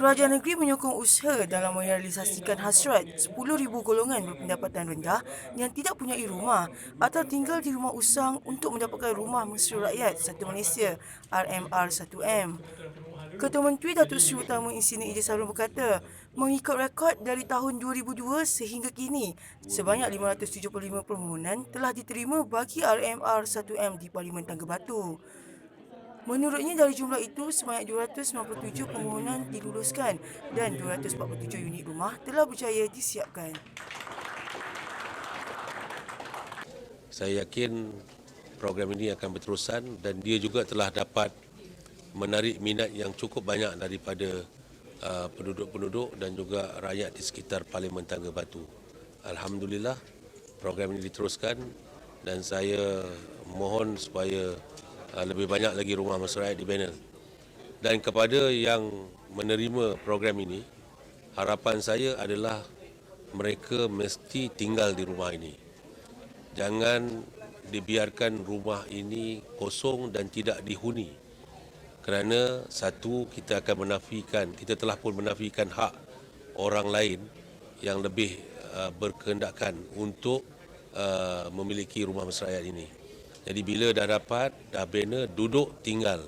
Kerajaan negeri menyokong usaha dalam merealisasikan hasrat 10,000 golongan berpendapatan rendah yang tidak punyai rumah atau tinggal di rumah usang untuk mendapatkan rumah mesra rakyat Satu Malaysia RMR1M. Ketua Menteri Datuk Seri Utama Insinyur Idris Harun berkata, mengikut rekod dari tahun 2002 sehingga kini, sebanyak 575 permohonan telah diterima bagi RMR1M di Parlimen Tangga Batu. Menurutnya dari jumlah itu sebanyak 297 permohonan diluluskan dan 247 unit rumah telah berjaya disiapkan. Saya yakin program ini akan berterusan dan dia juga telah dapat menarik minat yang cukup banyak daripada uh, penduduk-penduduk dan juga rakyat di sekitar Parlimen Tangga Batu. Alhamdulillah program ini diteruskan dan saya mohon supaya lebih banyak lagi rumah masyarakat dibina. Dan kepada yang menerima program ini, harapan saya adalah mereka mesti tinggal di rumah ini. Jangan dibiarkan rumah ini kosong dan tidak dihuni. Kerana satu, kita akan menafikan, kita telah pun menafikan hak orang lain yang lebih uh, berkehendakan untuk uh, memiliki rumah masyarakat ini. Jadi bila dah dapat, dah bina, duduk tinggal.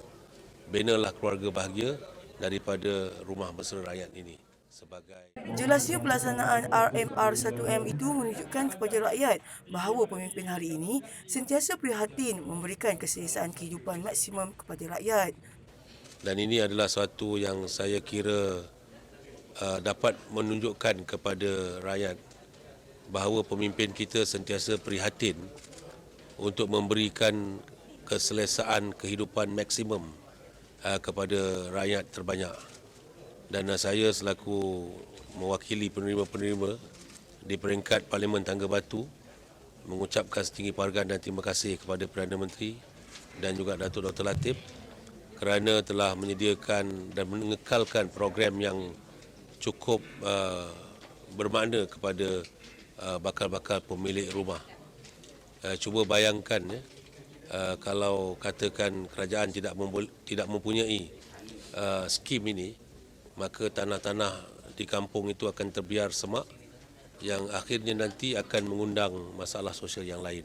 Binalah keluarga bahagia daripada rumah mesra rakyat ini sebagai Jelasnya pelaksanaan RMR1M itu menunjukkan kepada rakyat bahawa pemimpin hari ini sentiasa prihatin memberikan keselesaan kehidupan maksimum kepada rakyat. dan ini adalah suatu yang saya kira uh, dapat menunjukkan kepada rakyat bahawa pemimpin kita sentiasa prihatin untuk memberikan keselesaan kehidupan maksimum uh, kepada rakyat terbanyak. Dan uh, saya selaku mewakili penerima-penerima di peringkat Parlimen Tangga Batu mengucapkan setinggi penghargaan dan terima kasih kepada Perdana Menteri dan juga Datuk Dr. Latif kerana telah menyediakan dan mengekalkan program yang cukup uh, bermakna kepada uh, bakal-bakal pemilik rumah. Uh, cuba bayangkan ya, uh, kalau katakan kerajaan tidak tidak mempunyai uh, skim ini, maka tanah-tanah di kampung itu akan terbiar semak yang akhirnya nanti akan mengundang masalah sosial yang lain.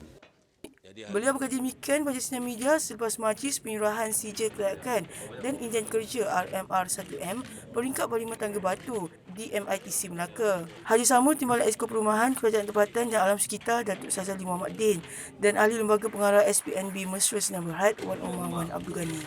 Jadi Beliau berkata demikian pada sinar media selepas majlis penyerahan CJ Kelayakan dan Enjin Kerja RMR1M peringkat Parlimen Tangga Batu di MITC Melaka. Haji Samul Timbalan Esko Perumahan Kerajaan Tempatan dan Alam Sekitar Datuk Sazali Muhammad Din dan Ahli Lembaga Pengarah SPNB Mesra Senang Berhad Wan Omar Wan Abdul Ghani.